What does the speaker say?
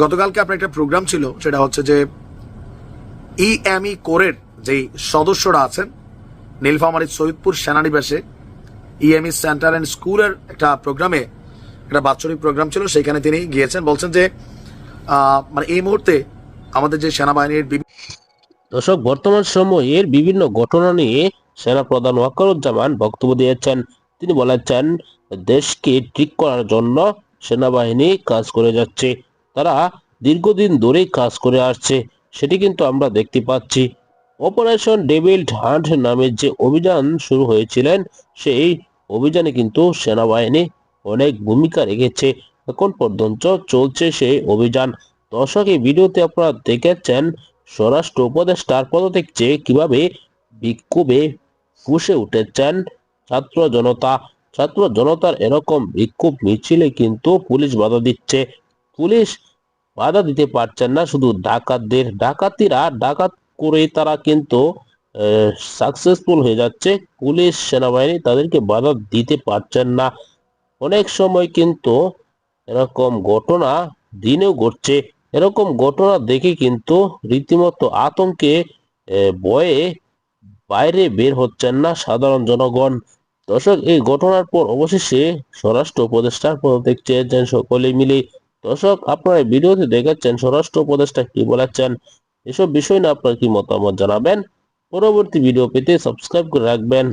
গতকালকে আপনার একটা প্রোগ্রাম ছিল, সেটা হচ্ছে যে ইএমই কোরের যেই সদস্যরা আছেন নীলফামারী সৈয়দপুর সেনানিবাসে ইএমই সেন্টার অ্যান্ড স্কুলের একটা প্রোগ্রামে একটা বাৎসরিক প্রোগ্রাম ছিল, সেখানে তিনি গিয়েছেন। বলছেন যে মানে এই মুহূর্তে আমাদের যে সেনাবাহিনীর দর্শক, বর্তমান সময়ের বিভিন্ন ঘটনা নিয়ে সেনা প্রধান ওয়াকারুজ্জামান বক্তব্য দিয়েছেন। তিনি বলেছেন, দেশকে ঠিক করার জন্য সেনাবাহিনী কাজ করে যাচ্ছে। তারা দীর্ঘদিন ধরেই কাজ করে আসছে, সেটি কিন্তু আমরা দেখতে পাচ্ছি। অপারেশন ডেভিল হান্ট নামে যে অভিযান শুরু হয়েছিলেন, সেই অভিযানে কিন্তু সেনাবাহিনী অনেক ভূমিকা রেখেছে। এখন পর্যন্ত চলছে সেই অভিযান। দর্শক, এই ভিডিওতে আপনারা দেখেছেন স্বরাষ্ট্র উপদেষ্টার পদত্যাগ চেয়ে কীভাবে বিক্ষোভে ফুসে উঠেছেন ছাত্র জনতা। ছাত্র জনতার এরকম বিক্ষোভ মিছিলে কিন্তু পুলিশ বাধা দিচ্ছে। পুলিশ বাধা দিতে পারছেন না। শুধু ডাকাতদের, ডাকাতিরা, ডাকাত করে তারা কিন্তু সাকসেসফুল হয়ে যাচ্ছে। পুলিশ, সেনাবাহিনী তাদেরকে বাধা দিতে পারছেন না। অনেক সময় কিন্তু এরকম ঘটনা দিনেও ঘটছে। এরকম ঘটনা দেখে কিন্তু রীতিমতো আতঙ্কে ভয়ে বাইরে বের হচ্ছেন না সাধারণ জনগণ। দর্শক, এই ঘটনার পর অবশেষে স্বরাষ্ট্র উপদেষ্টার পদত্যাগ চেয়েছেন সকলে মিলে। দর্শক, আপনারা ভিডিওতে দেখাচ্ছেন স্বরাষ্ট্র উপদেষ্টা কি বলেছেন? এসব বিষয় নিয়ে আপনার কি মতামত জানাবেন? পরবর্তী ভিডিও পেতে সাবস্ক্রাইব করে রাখবেন।